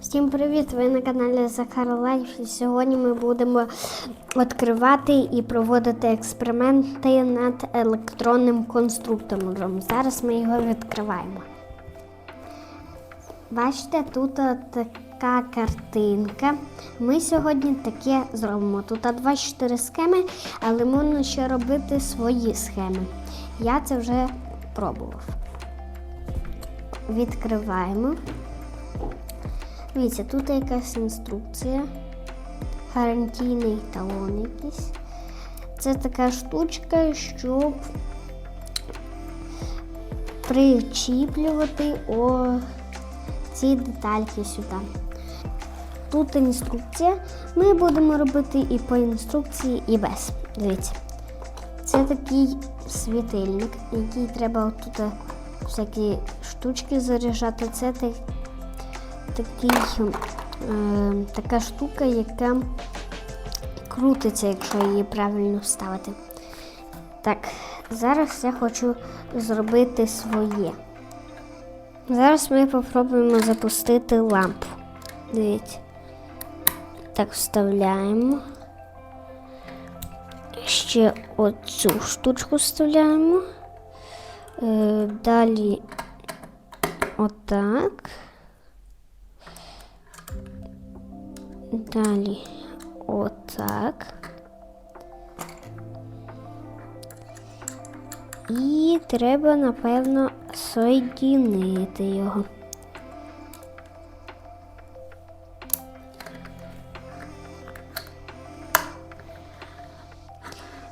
Всім привіт! Ви на каналі Захар Лайф. І Сьогодні ми будемо відкривати і проводити експерименти над електронним конструктором. Зараз ми його відкриваємо. Бачите, тут така картинка. Ми сьогодні таке зробимо. Тут 24 схеми, але можна ще робити свої схеми. Я це вже пробував. Відкриваємо. Дивіться, тут якась інструкція, гарантійний талон якийсь. Це така штучка, щоб причіплювати о, ці детальки сюди. Тут інструкція. Ми будемо робити і по інструкції, і без. Дивіться. Це такий світильник, який треба тут всякі штучки заряджати. Це так- такий, е, така штука, яка крутиться, якщо її правильно вставити. Так, зараз я хочу зробити своє. Зараз ми попробуємо запустити лампу. Дивіться. Так, вставляємо. Ще оцю штучку вставляємо. Е, далі отак. Далі отак. І треба, напевно, соєдінити його.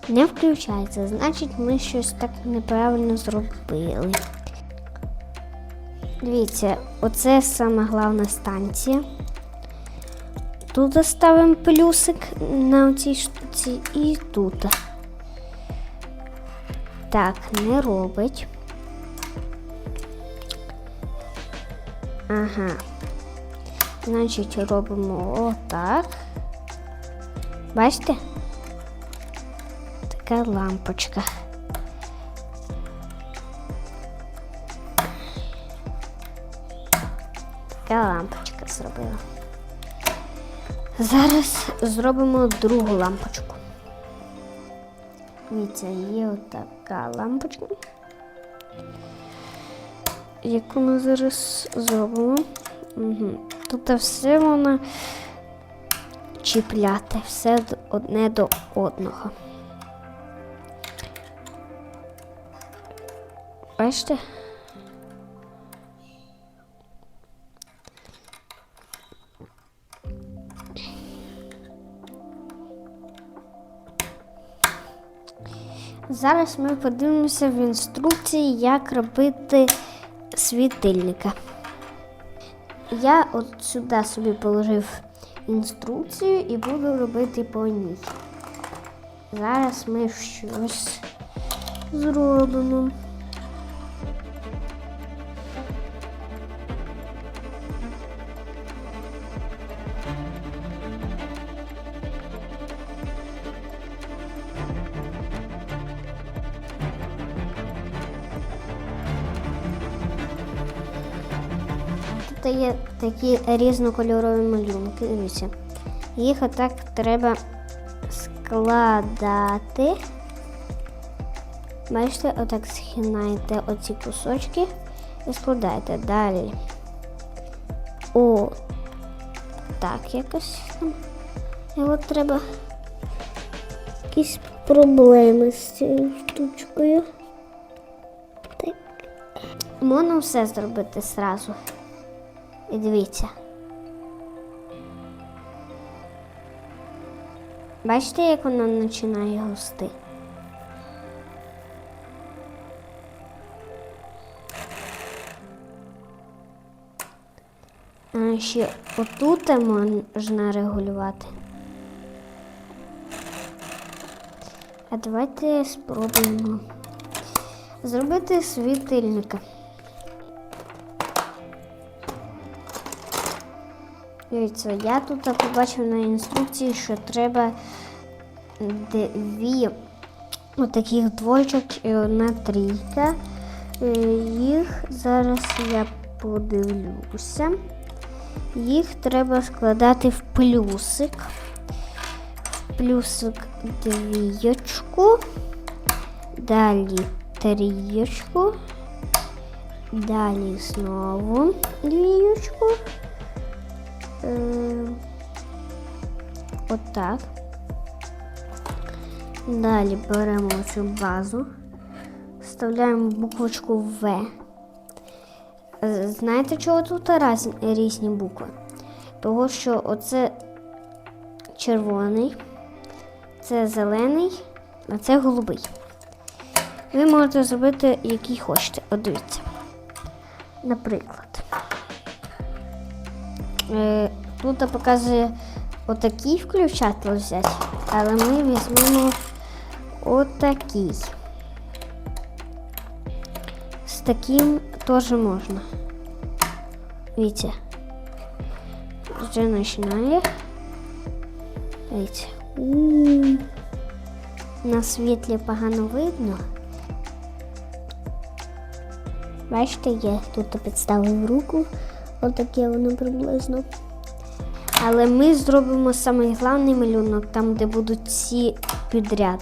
Не включається, значить ми щось так неправильно зробили. Дивіться, оце саме головна станція. Тут ставимо плюсик на цій штуці і тут. Так, не робить. Ага. Значить, робимо отак. Бачите? Така лампочка. Така лампочка зробила. Зараз зробимо другу лампочку. Дивіться, є отака лампочка, яку ми зараз зробимо. Угу. Тут все можна чіпляти, все одне до одного. Бачите? Зараз ми подивимося в інструкції, як робити світильника. Я от сюди собі положив інструкцію і буду робити по ній. Зараз ми щось зробимо. Тут є такі різнокольорові малюнки. Дивіться. Їх отак треба складати. Бачите, отак згинаєте оці кусочки і складаєте далі. О, так якось там. І от треба якісь проблеми з цією штучкою. Так. Можна все зробити зразу. І дивіться. Бачите, як воно починає густи? А ще отут можна регулювати. А давайте спробуємо зробити світильника. Дивіться, я тут побачив на інструкції, що треба дві отаких двойчок і одна трійка. Е, Їх зараз я подивлюся. Їх треба складати в плюсик. В плюсик двієчку. Далі трієчку. Далі знову двієчку. Е, отак. Далі беремо цю базу, вставляємо буквочку В. Е, Знаєте, чого тут різні букви? Того, що оце червоний, це зелений, а це голубий. Ви можете зробити, який хочете. От дивіться. Наприклад. Е, тут показує отакий включатель взяти, але ми візьмемо отакий. З таким теж можна. Видите? Вже починає. Видите? На світлі погано видно. Бачите, я тут підставив руку, отаке воно приблизно. Але ми зробимо самий головний малюнок, там, де будуть всі підряд.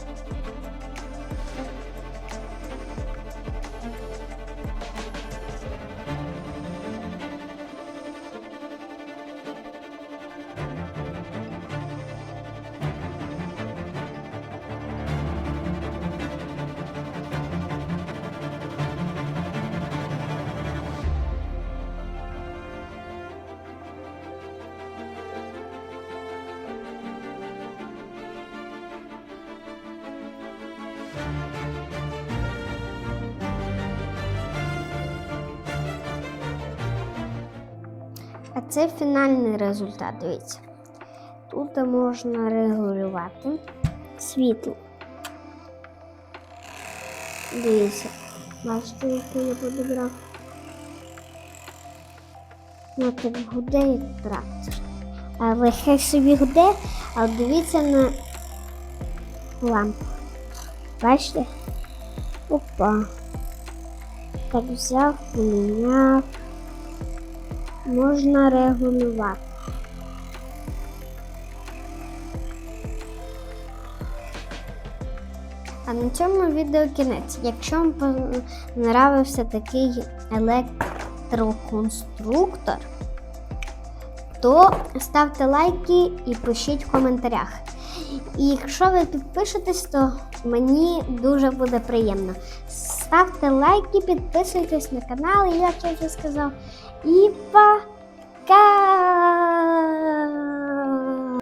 Це фінальний результат, дивіться. Тут можна регулювати світло. Дивіться, бачите, який я підібрав. Ну, так гуде як трактор. Але хай собі гуде, а дивіться на лампу. Бачите? Опа. Так взяв, поміняв можна регулювати. А на цьому відео кінець. Якщо вам понравився такий електроконструктор, то ставте лайки і пишіть в коментарях. І якщо ви підпишетесь, то мені дуже буде приємно. Ставте лайки, підписуйтесь на канал, як я вже сказав. 一八加